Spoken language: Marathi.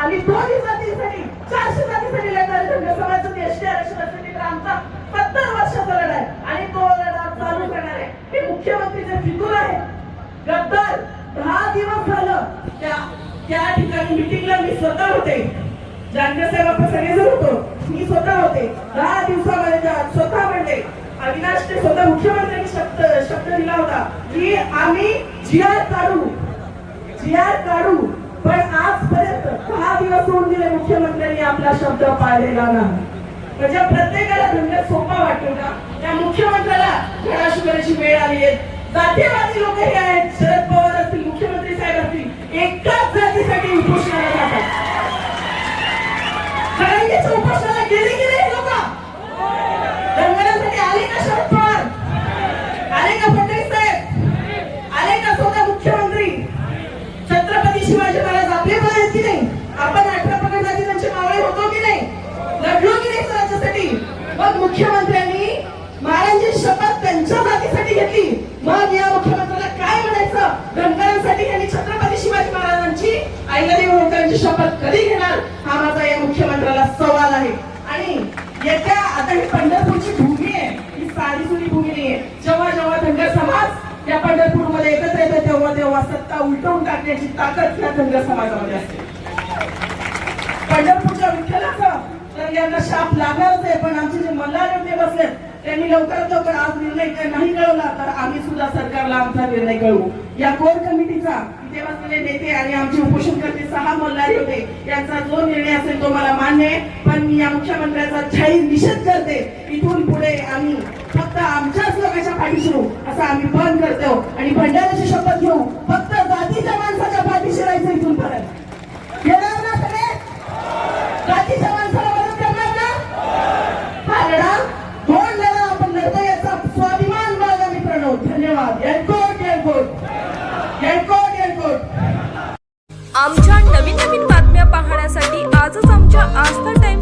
आणि दोन जातीसाठी चारशे जातीसाठी लढणारे धनगर समाजाचं एसटी आरक्षणासाठी तर आमचा सत्तर वर्षाचा लढा आहे. आणि तो लढा चालू करणार आहे. हे मुख्यमंत्रीचे फितूर आहे गद्दार दहा दिवस झालं त्या त्या ठिकाणी मिटिंगला मी स्वतः होते. जानकर साहेब आपण सगळेजण होतो. मी स्वतः होते. दहा दिवसामध्ये स्वतः म्हणले. अविनाश ते स्वतः मुख्यमंत्र्यांनी शब्द शब्द दिला होता. की आम्ही जी आर काढू जी आर काढू पण आजपर्यंत दहा दिले मुख्यमंत्र्यांनी आपला शब्द पाळलेला ना. म्हणजे प्रत्येकाला म्हणजे धंदा सोपा वाटतो ना त्या मुख्यमंत्र्याला घराशी करायची वेळ आली आहे. जातीवादी लोक हे आहेत. शरद पवार असतील मुख्यमंत्री साहेब असतील एकाच जातीसाठी उपोषणाला जातात. खरंजीच्या उपोषणाला गेले की नाही लोक? धनगरांसाठी आले का शरद पवार? आले का फडणवीस साहेब? आले का स्वतः मुख्यमंत्री? छत्रपती शिवाजी महाराज आपण आठव्या प्रकरणाची त्यांचे मावळे होतो की नाही? लढलो की नाही स्वराज्यासाठी? मग मुख्यमंत्र्यांनी महाराजांची शपथ त्यांच्या जातीसाठी घेतली. मग या मुख्यमंत्र्याला काय म्हणायचं? धनगरांसाठी यांनी छत्रपती शिवाजी महाराजांची आईलादेव होळकरांची शपथ कधी घेणार? हा माझा या मुख्यमंत्र्याला सवाल आहे. आणि येत्या आता ही पंढरपूरची भूमी आहे. ही साधी साडीसुडी भूमी नाहीये. जेव्हा जेव्हा धनगर समाज या पंढरपूरमध्ये एकत्र येतो तेव्हा तेव्हा सत्ता उलटवून टाकण्याची ताकद या धनगर समाजामध्ये असते. पंढरपूरच्या विठ्ठलाचा तर यांना शाप लागणारच आहे पण आमचे जे मल्हार ते बसले त्यांनी लवकरात लवकर आज निर्णय नाही कळवला तर आम्ही सुद्धा सरकारला आमचा निर्णय कळवू. या कोर कमिटीचा इथे बसलेले नेते आणि आमचे उपोषणकर्ते सहा मल्हारी होते यांचा जो निर्णय असेल तो मला मान्य आहे पण मी या मुख्यमंत्र्याचा जाहीर निषेध करते. इथून पुढे आम्ही फक्त आमच्याच लोकांच्या पाठीशी राहू असं आम्ही बंद करतो. आणि भंडारा धन्यवाद. एनकोट एनकोट एनकोट एनकोट आमच्या नवीन नवीन बातम्या पाहण्यासाठी आजच आमच्या आस्था टाइम